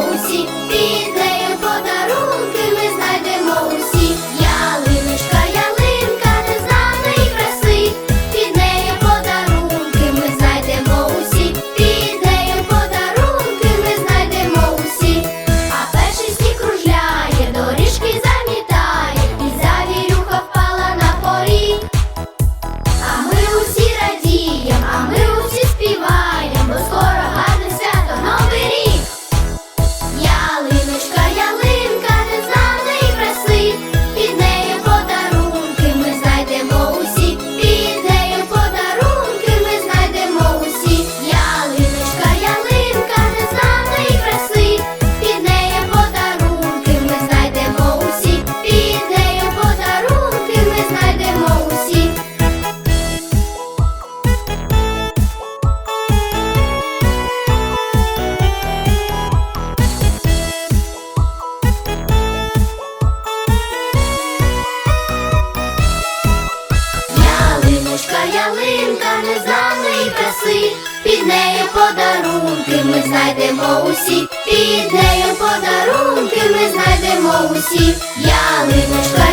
呼吸的 ялинка незнаної краси, під нею подарунки ми знайдемо усі, під нею подарунки ми знайдемо усі, ялинка.